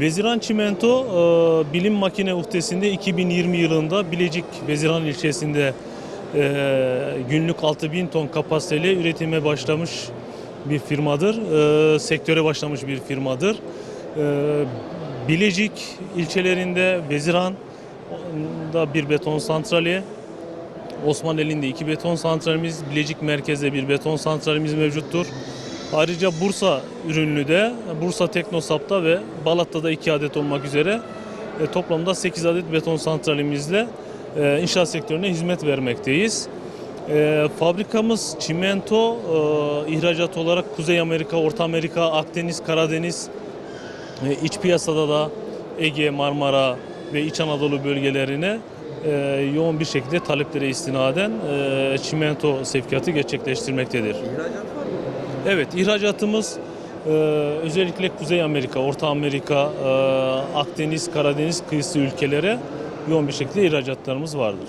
Veziran Çimento e, bilim makine uhdesinde 2020 yılında Bilecik Veziran ilçesinde e, günlük 6000 ton kapasiteli üretime başlamış bir firmadır. E, sektöre başlamış bir firmadır. E, Bilecik ilçelerinde Veziran'da bir beton santrali, Osmaneli'nde iki beton santralimiz, Bilecik merkezde bir beton santralimiz mevcuttur. Ayrıca Bursa ürünlüde, Bursa Teknosap'ta ve Balat'ta da 2 adet olmak üzere e, toplamda 8 adet beton santralimizle e, inşaat sektörüne hizmet vermekteyiz. E, fabrikamız çimento ihracat olarak Kuzey Amerika, Orta Amerika, Akdeniz, Karadeniz, iç piyasada da Ege, Marmara ve İç Anadolu bölgelerine yoğun bir şekilde taleplere istinaden çimento sevkiyatı gerçekleştirmektedir. İhracat var? Evet, ihracatımız e, özellikle Kuzey Amerika, Orta Amerika, e, Akdeniz, Karadeniz kıyısı ülkelere yoğun bir şekilde ihracatlarımız vardır.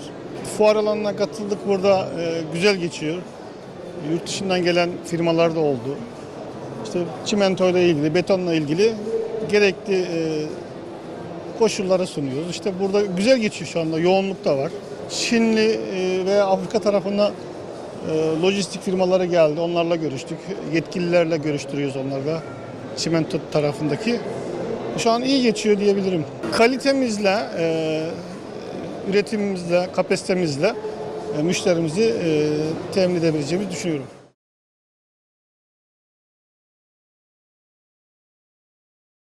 Fuar alanına katıldık burada e, güzel geçiyor. Yurt dışından gelen firmalar da oldu. İşte çimentoyla ilgili, betonla ilgili gerekli e, koşulları sunuyoruz. İşte burada güzel geçiyor şu anda, yoğunluk da var. Çinli e, ve Afrika tarafına lojistik firmaları geldi, onlarla görüştük. Yetkililerle görüştürüyoruz onlarla, çimento tarafındaki. Şu an iyi geçiyor diyebilirim. Kalitemizle, e, üretimimizle, kapasitemizle e, müşterimizi e, temin edebileceğimizi düşünüyorum.